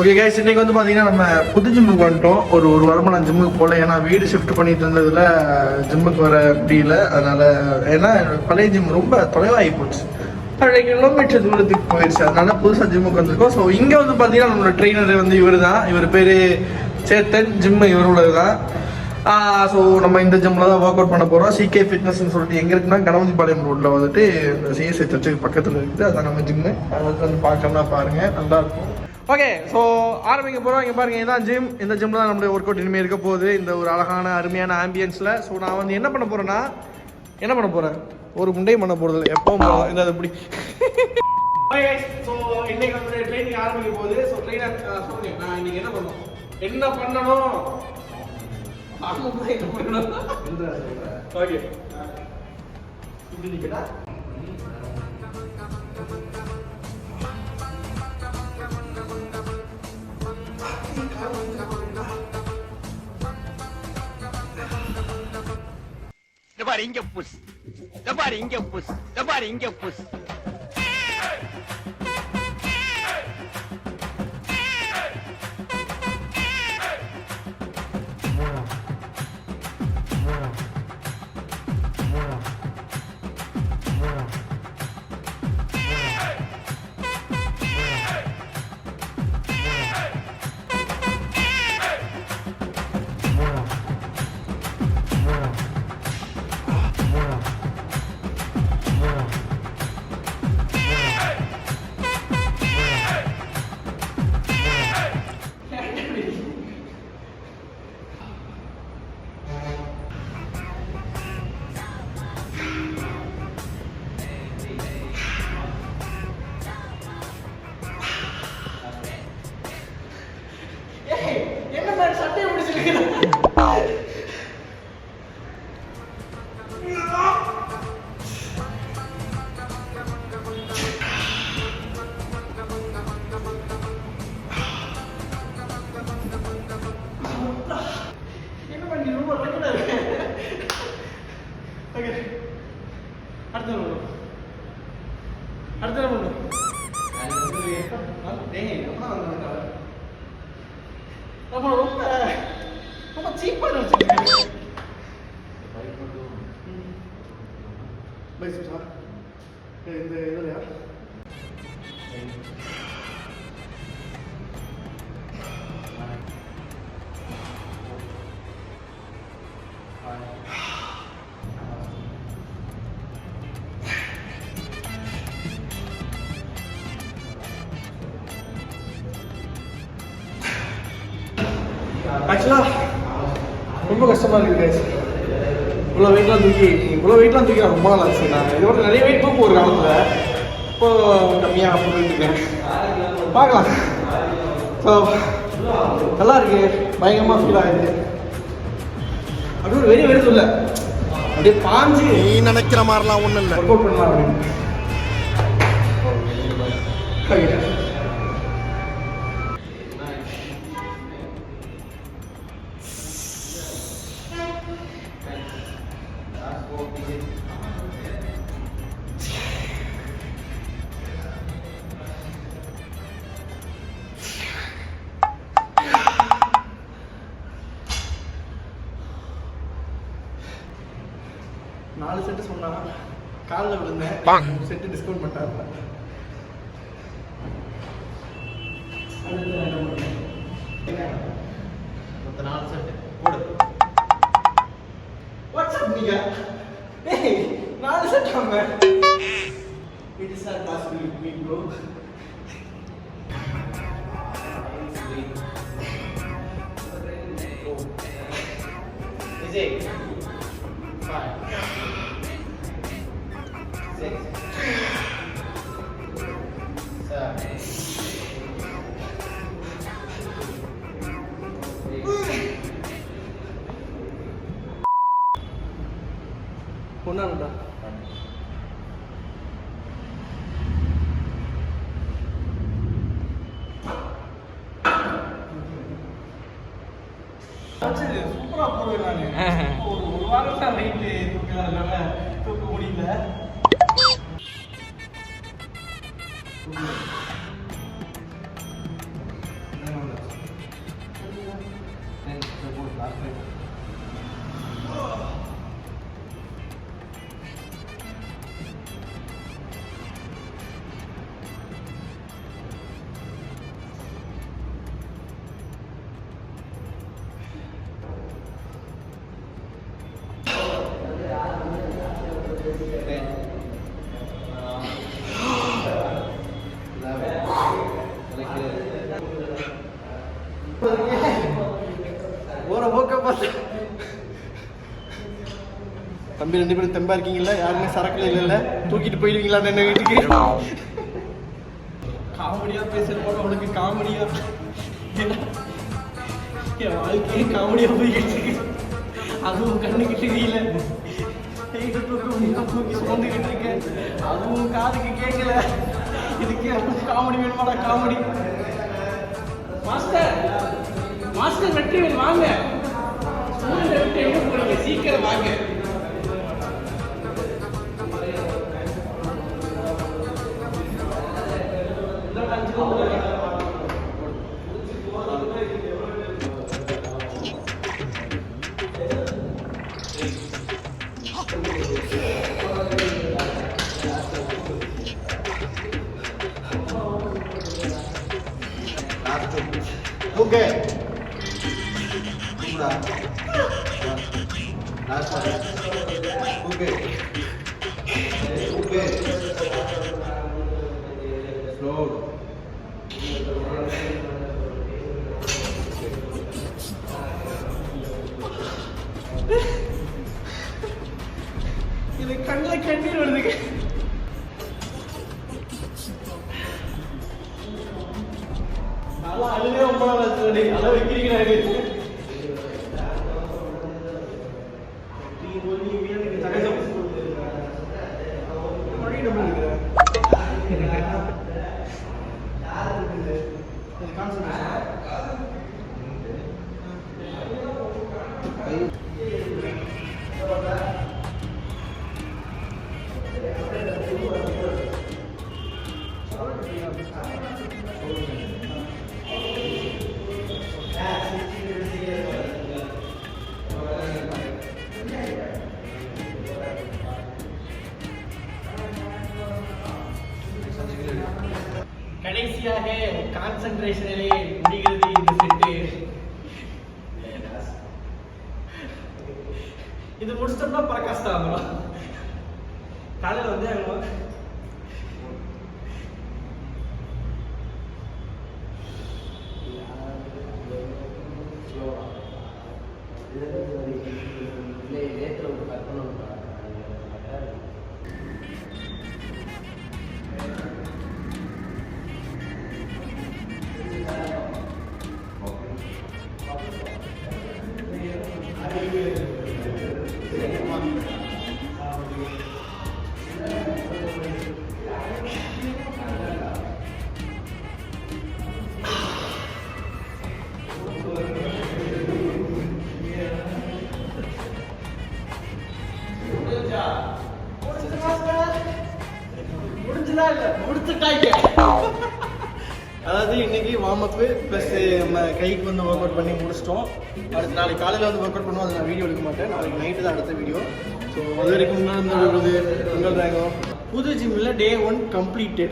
Okay guys இன்னைக்கு வந்து பார்த்தீங்கன்னா நம்ம புது ஜிம்முக்கு வந்துட்டோம். ஒரு ஒரு வாரமாக நான் ஜிம்முக்கு போகல. ஏன்னா வீடு ஷிஃப்ட் பண்ணிட்டு இருந்ததுல ஜிம்முக்கு வர முடியல. அதனால ஏன்னா பழைய ஜிம் ரொம்ப தொலைவாகி போச்சு. பழைய கிலோமீட்டர் தூரத்துக்கு போயிடுச்சு அதனால புதுசாக ஜிம்முக்கு வந்திருக்கோம். ஸோ இங்கே வந்து பார்த்தீங்கன்னா நம்மளோட ட்ரெயினர் வந்து இவர் தான் இவர் பேர் சேத்தன். ஜிம்மு இவரோட தான். ஸோ நம்ம இந்த ஜிம்மில் தான் ஒர்க் அவுட் பண்ண போகிறோம் சிகே ஃபிட்னஸ்னு சொல்லிட்டு எங்கே இருக்குன்னா கணவதிபாளையம் ரோட்டில் வந்துட்டு இந்த சிஎஸ்ஐ சர்ச்சுக்கு பக்கத்தில் இருக்குது. அதான் நம்ம ஜிம்மு அதை வந்து பார்க்கணும்னா பாருங்கள் நல்லா இருக்கும். ஓகே ஸோ ஆரம்பிக்க போகிறோம் இங்கே பாருங்க இதான் ஜிம் இந்த ஜிம்மில் தான் நம்மளுடைய ஒர்க் அவுட் இனிமேல் இருக்க போகுது. இந்த ஒரு அழகான அருமையான ஆம்பியன்ஸில் ஸோ நான் வந்து என்ன பண்ண போகிறேன்னா என்ன பண்ண போகிறேன் ஒரு முண்டையும் பண்ண போகிறது எப்பவும் போல. இந்த அது இப்படி ஸோ இன்னைக்கு நம்மளுடைய ட்ரைனிங் ஆரம்பிக்க போகுது. ஸோ ட்ரெயினர் சொல்லுங்க. நான் இன்னைக்கு என்ன பண்ணணும்? என்ன பண்ணணும்? ஆமாம் என்ன பண்ணணும்? ஓகே இப்படி நிற்கடா பாரு இங்க புஷ் இந்த பாரு இங்க புஷ் இந்த பாரு இங்க புஷ் அடுத்த பண்ணும் டேய் நம்ம தான் நம்ம ரொம்ப ரொம்ப சீப்பாக வச்சுருக்கேன் பைசா இந்த இதுலையா ஆக்சுவலாக ரொம்ப கஷ்டமாக இருக்குது guys. இவ்வளோ வெயிட்லாம் தூக்கி இவ்வளோ வெயிட்லாம் தூக்கி நான் ரொம்ப நாள் ஆச்சு. நான் இதோட நிறைய வெயிட் தூக்கும் ஒரு காலத்தில். இப்போ கம்மியாக போட்டுட்டு இருக்கேன். பார்க்கலாம். ஸோ நல்லா இருக்கு. பயங்கரமாக ஃபீல் ஆகுது. அப்படியே ஒரு வெறி வெறி சொல்ல. அப்படியே பாஞ்சு நீ நினைக்கிற மாதிரிலாம் ஒண்ணும் இல்ல. ஒர்க் அவுட் பண்ணலாம் அப்படின்னு. நாலு செட்டு சொன்னா காலில் விழுந்தேன் செட்டு டிஸ்கவுண்ட் பண்ணிட்டாங்க நாலு செட்டு போடு. வாட்ஸ்அப் நீங்க. ஏய் நாலு செட் ஆமா it is not possible with me bro Vijay five, six, ஒன்னாண்டா சூப்பரா போடுவேன் நானு. ஒரு வாரம் தான் வெயிட் தூக்கிறதுனால தூக்க முடியல. போற போக்க பார்த்து தம்பி ரெண்டு பேரும் தெம்பா இருக்கீங்களா? யாருமே சரக்குல இல்லைல்ல. தூக்கிட்டு போயிடுவீங்களா என்ன வீட்டுக்கு? காமெடியா பேசுற போல அவனுக்கு காமெடியா என் வாழ்க்கையே காமெடியா போய்கிட்டு அதுவும் கண்ணுக்கு தெரியல தூக்கி சுமந்துக்கிட்டு இருக்கேன். அதுவும் காதுக்கு கேட்கல இதுக்கே காமெடி வேணுமாடா காமெடி. மாஸ்டர்! மாஸ்டர் வெற்றிவேல் வாங்க. ஸ்கூல்ல விட்டு எங்க போறீங்க? சீக்கிரம் வாங்க. Okay. இது கண்ணில் கண்ணீர் வருதுங்க நல்லா அழுவே ரொம்ப நல்லா அழ வைக்கிறீங்க கடைசியாக கான்சென்ட்ரேஷனிலே இது முடிச்சிட்டோம்னா பறக்காசு தான் காலையில் வந்து அவங்க இல்ல முடிச்சுட்டாங்க அதாவது இன்னைக்கு வார்ம் அப் ப்ளஸ் நம்ம கைக்கு வந்து ஒர்க் அவுட் பண்ணி முடிச்சிட்டோம். அடுத்து நாளைக்கு காலையில் வந்து ஒர்க் அவுட் பண்ணுவோம். அதை நான் வீடியோ எடுக்க மாட்டேன். நாளைக்கு நைட்டு தான் அடுத்த வீடியோ ஸோ அது வரைக்கும் முன்னாடி இருந்தது உங்கள் புது ஜிம்மில் டே ஒன் கம்ப்ளீட்டு